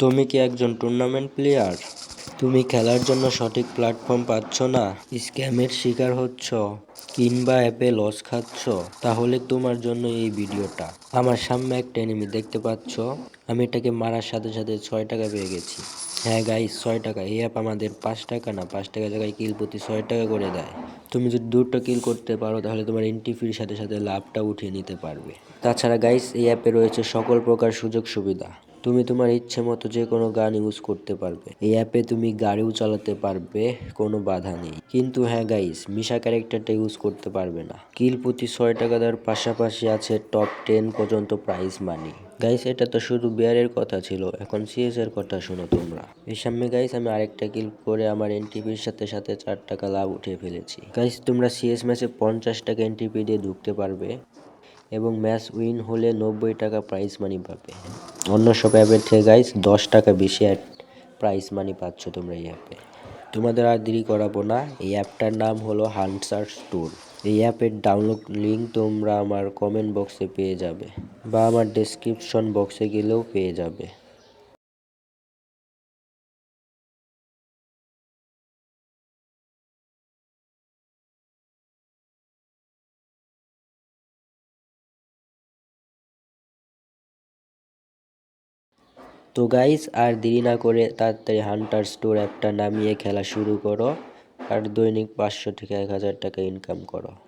তুমি কি একজন টুর্নামেন্ট প্লেয়ার তুমি খেলার জন্য সঠিক প্ল্যাটফর্ম পাচ্ছ না? স্ক্যামের শিকার হচ্ছ, কিংবা অ্যাপে লস খাচ্ছ, তাহলে তোমার জন্য এই ভিডিওটা। আমার সামনে একটা এনিমি দেখতে পাচ্ছ। আমি এটাকে মারার সাথে সাথে ছয় টাকা পেয়ে গেছি। হ্যাঁ গাইস ছয় টাকা। এই অ্যাপ আমাদের পাঁচ টাকা না, পাঁচ টাকা জায়গায় কিল প্রতি ছয় টাকা করে দেয়। তুমি যদি দুটো কিল করতে পারো, তাহলে তোমার এন্ট্রি সাথে সাথে লাভটা উঠিয়ে নিতে পারবে। তাছাড়া গাইস এই অ্যাপে রয়েছে সকল প্রকার সুযোগ সুবিধা তুমি তোমার ইচ্ছে মতো যে কোনো গান ইউজ করতে পারবে। এই অ্যাপে তুমি গাড়িও চালাতে পারবে, কোনো বাধা নেই। কিন্তু হ্যাঁ গাইস মিশা ক্যারেক্টারটা ইউজ করতে পারবে না। কিল প্রতি ছয় টাকা দেওয়ার পাশাপাশি আছে টপ টেন পর্যন্ত প্রাইজ মানি গাইস এটা তো শুধু বিয়ারের কথা ছিল, এখন সিএস এর কথা শোনো তোমরা। এর সামনে গাইস আমি আরেকটা কিল করে আমার এনটিপির সাথে সাথে চার টাকা লাভ উঠিয়ে ফেলেছি। গাইস তোমরা সিএস ম্যাচে পঞ্চাশ টাকা এনটিপি দিয়ে ঢুকতে পারবে এবং ম্যাচ উইন হলে নব্বই টাকা প্রাইজ মানি পাবে। অন্য সব অ্যাপের থেকে গাইস দশ টাকা বেশি অ্যাড প্রাইস মানি পাচ্ছ তোমরা এই অ্যাপে তোমাদের আর দেরি করাবো না, এই অ্যাপটার নাম হলো হানসার স্টোর এই অ্যাপের ডাউনলোড লিঙ্ক তোমরা আমার কমেন্ট বক্সে পেয়ে যাবে, বা আমার ডেসক্রিপশন বক্সে গেলেও পেয়ে যাবে। তো গাইস আর দেরি না করে তাড়াতাড়ি হান্টার স্টোর একটা নামিয়ে খেলা শুরু করো। আর দৈনিক পাঁচশো থেকে এক হাজার টাকা ইনকাম করো।